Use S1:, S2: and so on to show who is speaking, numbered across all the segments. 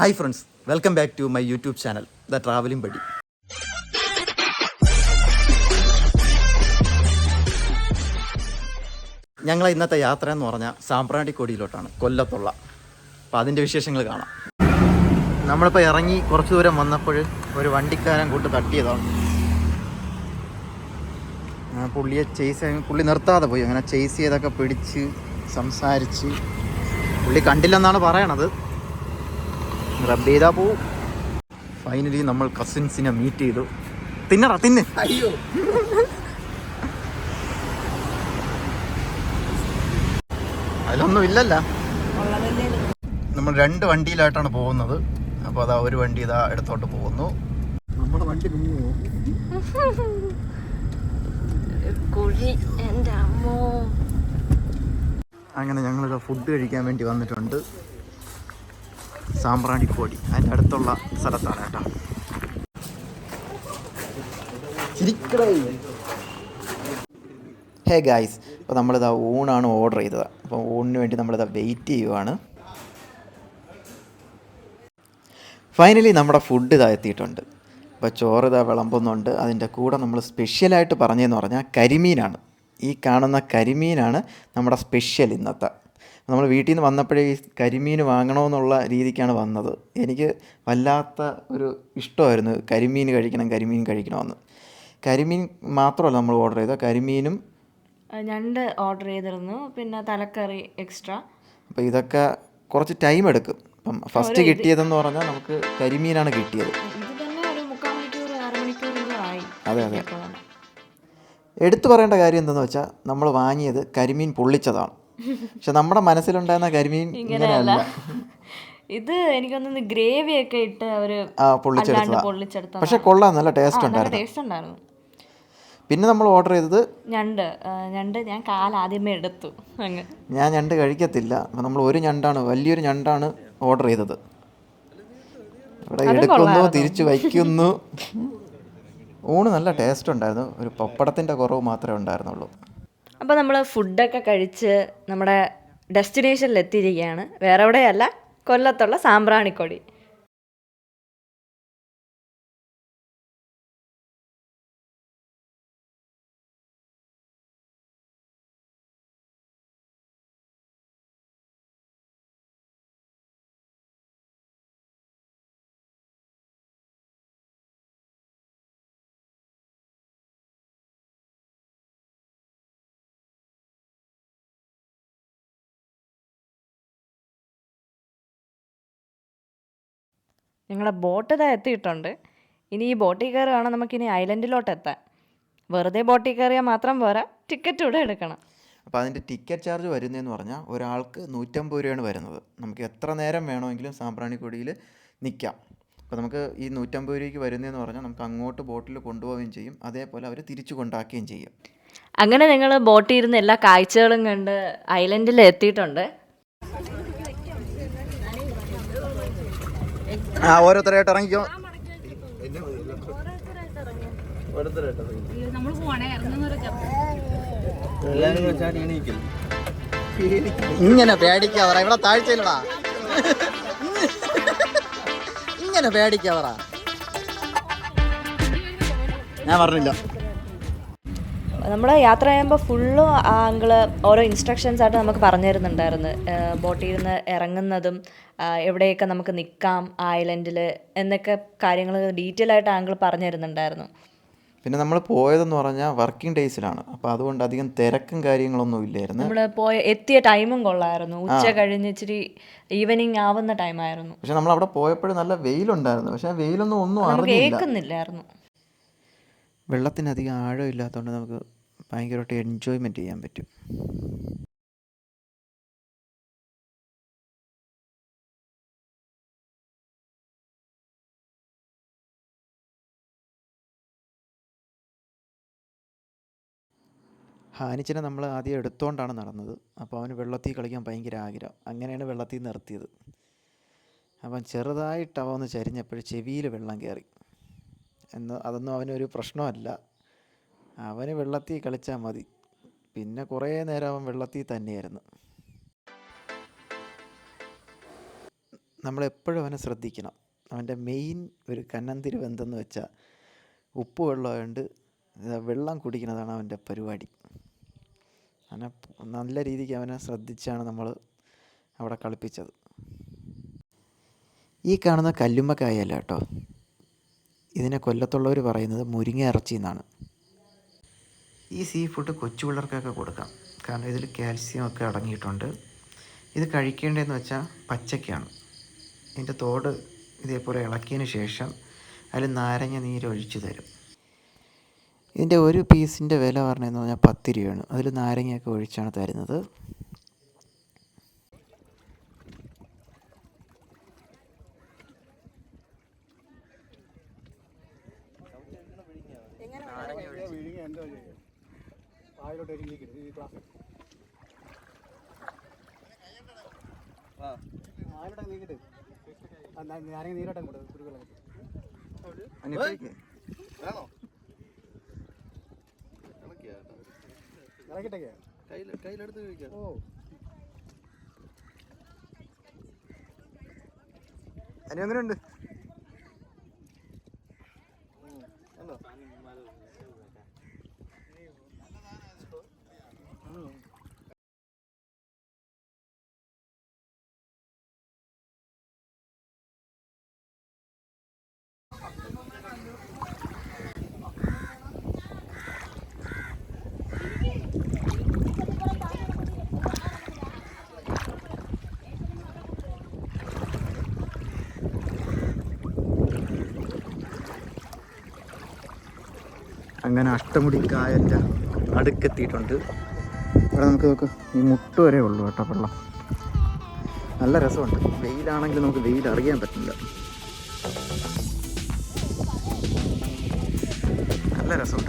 S1: Hi friends welcome back to my YouTube channel the travelling buddy ഞങ്ങൾ ഇന്നത്തെ യാത്ര എന്ന് പറഞ്ഞാൽ സാമ്പ്രാണിക്കൊടിയിലോട്ടാണ് കൊല്ലത്തുള്ള. അപ്പോൾ അതിന്റെ വിശേഷങ്ങൾ കാണാം. നമ്മളിപ്പോൾ ഇറങ്ങി കുറച്ച് ദൂരം വന്നപ്പോൾ ഒരു വണ്ടിക്കാരൻ കൂട്ട് തട്ടിയതാണ്. പുള്ളിയെ ചേസ് പുള്ളി നിർത്താതെ പോയി. അങ്ങനെ ചേസ് ചെയ്തൊക്കെ പിടിച്ച് സംസാരിച്ച്. പുള്ളി കണ്ടില്ലെന്നാണ് പറയണത്. റബ്ബ് ചെയ്താൽ പോവും ഫൈനലി നമ്മൾ കസിൻസിനെ മീറ്റ് ചെയ്തു. തിന്നറ തിന്ന്.
S2: അയ്യോ.
S1: അതിലൊന്നും ഇല്ലല്ല നമ്മൾ രണ്ട് വണ്ടിയിലായിട്ടാണ് പോകുന്നത്. അപ്പോൾ അതാ ഒരു വണ്ടി ഇതാ എടുത്തോട്ട് പോകുന്നു. നമ്മുടെ വണ്ടി
S3: കുഴി എന്റെ അമ്മോ.
S1: അങ്ങനെ ഞങ്ങളൊക്കെ ഫുഡ് കഴിക്കാൻ വേണ്ടി വന്നിട്ടുണ്ട്. സാമ്പ്രാണിക്കോടി അതിന്റെ അടുത്തുള്ള സ്ഥലത്താണ് കേട്ടോ. ഹേ ഗായ്സ് അപ്പോൾ നമ്മളിതാ ഊണാണ് ഓർഡർ ചെയ്തത്. അപ്പോൾ ഊണിന് വേണ്ടി നമ്മളിതാ വെയിറ്റ് ചെയ്യുവാണ്. ഫൈനലി നമ്മുടെ ഫുഡ് ഇതാ എത്തിയിട്ടുണ്ട്. അപ്പോൾ ചോറ് ഇതാ വിളമ്പുന്നുണ്ട്. അതിന്റെ കൂടെ നമ്മൾ സ്പെഷ്യലായിട്ട് പറഞ്ഞതെന്ന് പറഞ്ഞാൽ കരിമീനാണ്. ഈ കാണുന്ന കരിമീനാണ് നമ്മുടെ സ്പെഷ്യൽ ഇന്നത്തെ. നമ്മൾ വീട്ടിൽ നിന്ന് വന്നപ്പോഴേ ഈ കരിമീൻ വാങ്ങണമെന്നുള്ള രീതിക്കാണ് വന്നത്. എനിക്ക് വല്ലാത്ത ഒരു ഇഷ്ടമായിരുന്നു കരിമീൻ കഴിക്കണം കരിമീൻ കഴിക്കണമെന്ന് കരിമീൻ മാത്രമല്ല നമ്മൾ ഓർഡർ ചെയ്തത്. കരിമീനും
S3: ഞണ്ട് ഓർഡർ ചെയ്തിരുന്നു. പിന്നെ തലക്കറി എക്സ്ട്രാ
S1: അപ്പോൾ ഇതൊക്കെ കുറച്ച് ടൈം എടുക്കും. അപ്പം ഫസ്റ്റ് കിട്ടിയതെന്ന് പറഞ്ഞാൽ നമുക്ക് കരിമീനാണ് കിട്ടിയത്. അതെ അതെ. എടുത്തു പറയേണ്ട കാര്യം എന്തെന്ന് വെച്ചാൽ നമ്മൾ വാങ്ങിയത് കരിമീൻ പൊള്ളിച്ചതാണ്. പക്ഷെ നമ്മുടെ മനസ്സിലുണ്ടായിരുന്ന കരിമീൻ ഇങ്ങനെയല്ല.
S3: ഇത് എനിക്കൊന്ന് ഗ്രേവി ഒക്കെ ഇട്ട്
S1: അവർ
S3: പൊള്ളിച്ചെടുത്ത
S1: പക്ഷെ കൊള്ളാം നല്ല ടേസ്റ്റ് ഉണ്ടായിരുന്നു.
S3: ടേസ്റ്റ് ഉണ്ടായിരുന്നു.
S1: പിന്നെ നമ്മൾ ഓർഡർ ചെയ്തത്
S3: ഞണ്ട്. ഞണ്ട് ഞാൻ കാൽ ആദ്യമേ എടുത്തു.
S1: ഞാൻ ഞണ്ട് കഴിക്കത്തില്ല. അപ്പം നമ്മൾ ഒരു ഞണ്ടാണ് വലിയൊരു ഞണ്ടാണ് ഓർഡർ ചെയ്തത്. ഇവിടെ എടുക്കുന്നു തിരിച്ചു വയ്ക്കുന്നു. ഊണ് നല്ല ടേസ്റ്റ് ഉണ്ടായിരുന്നു. ഒരു പപ്പടത്തിന്റെ കുറവ് മാത്രമേ ഉണ്ടായിരുന്നുള്ളൂ.
S3: അപ്പോൾ നമ്മൾ ഫുഡൊക്കെ കഴിച്ച് നമ്മുടെ ഡെസ്റ്റിനേഷനിൽ എത്തിയിരിക്കുകയാണ് വേറെ എവിടെയല്ല കൊല്ലത്തുള്ള സാമ്പ്രാണിക്കൊടി. ഞങ്ങളുടെ ബോട്ട് ഇതാ എത്തിയിട്ടുണ്ട്. ഇനി ഈ ബോട്ടിൽ കയറി വേണം നമുക്കിനി ഐലൻഡിലോട്ട് എത്താൻ. വെറുതെ ബോട്ടിൽ കയറിയാൽ മാത്രം പോരാ ടിക്കറ്റ് ഇവിടെ എടുക്കണം.
S1: അപ്പോൾ അതിന്റെ ടിക്കറ്റ് ചാർജ് വരുന്നതെന്ന് പറഞ്ഞാൽ ഒരാൾക്ക് നൂറ്റമ്പത് രൂപയാണ് വരുന്നത്. നമുക്ക് എത്ര നേരം വേണമെങ്കിലും സാമ്പ്രാണിക്കൊടിയിൽ നിൽക്കാം അപ്പോൾ നമുക്ക് ഈ നൂറ്റമ്പത് രൂപയ്ക്ക് വരുന്നതെന്ന് പറഞ്ഞാൽ നമുക്ക് അങ്ങോട്ട് ബോട്ടിൽ കൊണ്ടുപോവുകയും ചെയ്യും. അതേപോലെ അവർ തിരിച്ചു കൊണ്ടാക്കുകയും ചെയ്യും.
S3: അങ്ങനെ നിങ്ങൾ ബോട്ടിൽ ഇരുന്ന് എല്ലാ കാഴ്ചകളും കണ്ട് ഐലൻഡിൽ എത്തിയിട്ടുണ്ട്.
S1: ആ ഓരോരുത്തരായിട്ട് ഇറങ്ങിക്കോ. ഇങ്ങനെ പേടിക്കാവറ. ഇവിടെ താഴ്ചയിലടാ. ഇങ്ങനെ പേടിക്കാവറ. ഞാൻ പറഞ്ഞില്ല.
S3: നമ്മൾ യാത്ര ചെയ്യുമ്പോൾ ഫുള്ള് ആ അങ്കിൾ ഓരോ ഇൻസ്ട്രക്ഷൻസ് ആയിട്ട് നമുക്ക് പറഞ്ഞു തരുന്നുണ്ടായിരുന്നു ബോട്ടിൽ നിന്ന് ഇറങ്ങുന്നതും എവിടെയൊക്കെ നമുക്ക് നിൽക്കാം ഐലൻഡിൽ എന്നൊക്കെ കാര്യങ്ങൾ ഡീറ്റെയിൽ ആയിട്ട് ആങ്കിൾ പറഞ്ഞു തരുന്നുണ്ടായിരുന്നു
S1: പിന്നെ നമ്മൾ പോയതെന്ന് പറഞ്ഞാൽ വർക്കിംഗ് ഡേയ്സിലാണ് അപ്പോൾ അതുകൊണ്ട് അധികം തിരക്കും കാര്യങ്ങളൊന്നും ഇല്ലായിരുന്നു.
S3: നമ്മൾ പോയ എത്തിയ ടൈമും കൊള്ളായിരുന്നു. ഉച്ച കഴിഞ്ഞ് ഇച്ചിരി ഈവനിങ് ആവുന്ന ടൈമായിരുന്നു
S1: പക്ഷെ നമ്മൾ അവിടെ പോയപ്പോഴും നല്ല വെയിലുണ്ടായിരുന്നു. പക്ഷെ വെയിലൊന്നും ഒന്നും
S3: കേൾക്കുന്നില്ലായിരുന്നു
S1: വെള്ളത്തിനധികം
S3: ഏക്കുന്നില്ലായിരുന്നു
S1: വെള്ളത്തിന് അധികം ആഴമില്ലാത്തതുകൊണ്ട് നമുക്ക് ഭയങ്കരമായിട്ട് എൻജോയ്മെന്റ് ചെയ്യാൻ പറ്റും. ഹാനിച്ചിനെ നമ്മൾ ആദ്യം എടുത്തുകൊണ്ടാണ് നടന്നത്. അപ്പോൾ അവന് വെള്ളത്തിൽ കളിക്കാൻ ഭയങ്കര ആഗ്രഹം. അങ്ങനെയാണ് വെള്ളത്തിൽ നിർത്തിയത്. അപ്പം ചെറുതായിട്ട് അവ ഒന്ന് ചരിഞ്ഞപ്പോൾ ചെവിയിൽ വെള്ളം കയറി. എന്ന് അതൊന്നും അവനൊരു പ്രശ്നമല്ല. അവന് വെള്ളത്തിൽ കളിച്ചാൽ മതി. പിന്നെ കുറേ നേരം അവൻ വെള്ളത്തിൽ തന്നെയായിരുന്നു. നമ്മളെപ്പോഴും അവനെ ശ്രദ്ധിക്കണം. അവന്റെ മെയിൻ ഒരു കന്നന്തിരിവ് എന്തെന്ന് വെച്ചാൽ ഉപ്പ് വെള്ളം കുടിക്കുന്നതാണ് അവന്റെ പരിപാടി. അവനെ നല്ല രീതിക്ക് അവനെ ശ്രദ്ധിച്ചാണ് നമ്മൾ അവിടെ കളിപ്പിച്ചത്. ഈ കാണുന്ന കല്ലുമ്മക്കായല്ല കേട്ടോ. ഇതിനെ കൊല്ലത്തുള്ളവർ പറയുന്നത് മുരിങ്ങ ഇറച്ചി എന്നാണ് ഈ സീ ഫുഡ് കൊച്ചു പിള്ളേർക്കൊക്കെ കൊടുക്കാം. കാരണം ഇതിൽ കാൽസ്യം ഒക്കെ അടങ്ങിയിട്ടുണ്ട്. ഇത് കഴിക്കേണ്ടതെന്ന് വെച്ചാൽ പച്ചക്കാണ് ഇതിന്റെ തോട് ഇതേപോലെ ഇളക്കിയതിന് ശേഷം അതിൽ നാരങ്ങ നീര് ഒഴിച്ച് തരും. ഇതിന്റെ ഒരു പീസിന്റെ വില പറഞ്ഞതെന്ന് പറഞ്ഞാൽ പത്ത് രൂപയാണ്. അതിൽ നാരങ്ങയൊക്കെ ഒഴിച്ചാണ് തരുന്നത്.
S2: ഒരുങ്ങിക്കിട്ട് ഈ ക്ലാസ് വായിലോട്ട് നീക്കിട്ട് ഞാനെങ്കിൽ നീരോട്ടം കൂടെ കുരുക്കളെ
S4: വേണോ?
S2: ഇറക്കിട്ടൊക്കെ
S4: കയ്യിൽ കയ്യിലെടുത്ത് കഴിക്കാം.
S2: ഓ.
S1: എങ്ങനെയുണ്ട് അങ്ങനെ അഷ്ടമുടി കായലിന്റെ അടുക്കെത്തിയിട്ടുണ്ട്. ഇവിടെ നമുക്ക് നോക്ക് ഈ മുട്ട് വരെ ഉള്ളൂ കേട്ടോ വെള്ളം. നല്ല രസമുണ്ട്. വെയിലാണെങ്കിൽ നമുക്ക് വെയിൽ അറിയാൻ പറ്റില്ല. നല്ല രസമുണ്ട്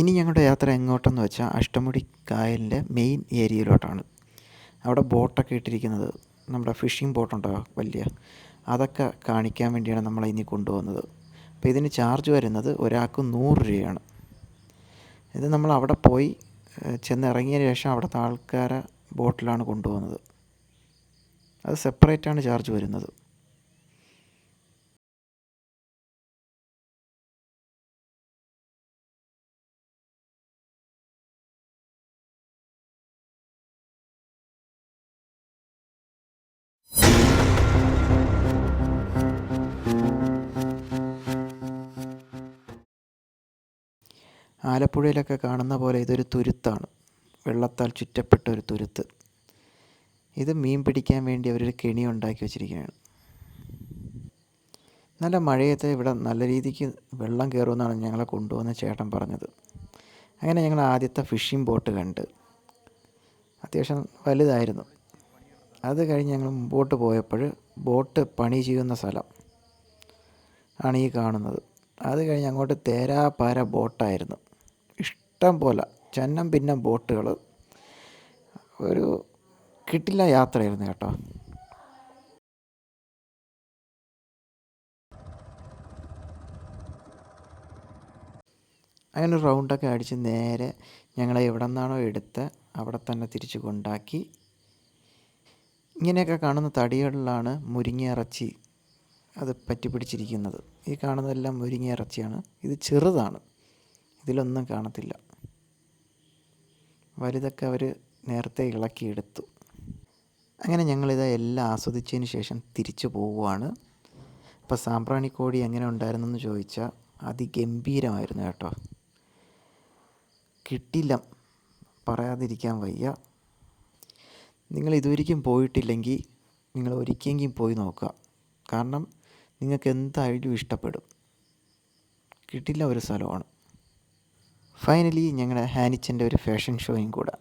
S1: ഇനി ഞങ്ങളുടെ യാത്ര എങ്ങോട്ടെന്ന് വെച്ചാൽ അഷ്ടമുടി കായലിന്റെ മെയിൻ ഏരിയയിലോട്ടാണ്. അവിടെ ബോട്ടൊക്കെ ഇട്ടിരിക്കുന്നത് നമ്മുടെ ഫിഷിംഗ് ബോട്ടുണ്ടോ വലിയ. അതൊക്കെ കാണിക്കാൻ വേണ്ടിയാണ് നമ്മൾ ഇനി കൊണ്ടുവന്നത് അപ്പോൾ ഇതിന് ചാർജ് വരുന്നത് ഒരാൾക്ക് നൂറ് രൂപയാണ്. ഇത് നമ്മൾ അവിടെ പോയി ഏഹ്, ചെന്ന് ഇറങ്ങിയതിന് ശേഷം അവിടുത്തെ ആൾക്കാരെ ബോട്ടിലാണ് കൊണ്ടുപോകുന്നത്. അത് സെപ്പറേറ്റാണ് ചാർജ് വരുന്നത്. ആലപ്പുഴയിലൊക്കെ കാണുന്ന പോലെ ഇതൊരു തുരുത്താണ്. വെള്ളത്താൽ ചുറ്റപ്പെട്ട ഒരു തുരുത്ത്. ഇത് മീൻ പിടിക്കാൻ വേണ്ടി അവരൊരു കെണി ഉണ്ടാക്കി വെച്ചിരിക്കുകയാണ്. നല്ല മഴയത്ത് ഇവിടെ നല്ല രീതിക്ക് വെള്ളം കയറുമെന്നാണ് ഞങ്ങളെ കൊണ്ടുവന്ന ചേട്ടൻ പറഞ്ഞത്. അങ്ങനെ ഞങ്ങൾ ആദ്യത്തെ ഫിഷിംഗ് ബോട്ട് കണ്ട്. അത്യാവശ്യം വലുതായിരുന്നു. അത് കഴിഞ്ഞ് ഞങ്ങൾ മുമ്പോട്ട് പോയപ്പോൾ ബോട്ട് പണി ചെയ്യുന്ന സ്ഥലം ആണ് ഈ കാണുന്നത്. അത് കഴിഞ്ഞ് അങ്ങോട്ട് തേരാപാര ബോട്ടായിരുന്നു. ഇഷ്ടം പോലെ ചന്നം പിന്നം ബോട്ടുകൾ ഒരു കിട്ടില്ല യാത്രയായിരുന്നു കേട്ടോ. അങ്ങനെ റൗണ്ടൊക്കെ അടിച്ച് നേരെ ഞങ്ങളെ എവിടെ നിന്നാണോ എടുത്ത് അവിടെ തന്നെ തിരിച്ച് കൊണ്ടാക്കി. ഇങ്ങനെയൊക്കെ കാണുന്ന തടികളിലാണ് മുരിങ്ങയിറച്ചി അത് പറ്റി പിടിച്ചിരിക്കുന്നത് ഈ കാണുന്നതെല്ലാം മുരിങ്ങയിറച്ചിയാണ് ഇത് ചെറുതാണ്. ഇതിലൊന്നും കാണത്തില്ല. വലുതൊക്കെ അവർ നേരത്തെ ഇളക്കിയെടുത്തു. അങ്ങനെ ഞങ്ങളിത് എല്ലാം ആസ്വദിച്ചതിന് ശേഷം തിരിച്ചു പോവുകയാണ്. അപ്പോൾ സാമ്പ്രാണിക്കോടി എങ്ങനെ ഉണ്ടായിരുന്നെന്ന് ചോദിച്ചാൽ അതിഗംഭീരമായിരുന്നു കേട്ടോ. കിട്ടില്ല. പറയാതിരിക്കാൻ വയ്യ. നിങ്ങൾ ഇതുവരിക്കും പോയിട്ടില്ലെങ്കിൽ നിങ്ങൾ ഒരിക്കലെങ്കിലും പോയി നോക്കുക. കാരണം നിങ്ങൾക്ക് എന്തായാലും ഇഷ്ടപ്പെടും. കിട്ടില്ല ഒരു സ്ഥലമാണ്. ഫൈനലി ഞങ്ങളുടെ ഹാനിച്ചന്റെ ഒരു ഫാഷൻ ഷോയും കൂടെ.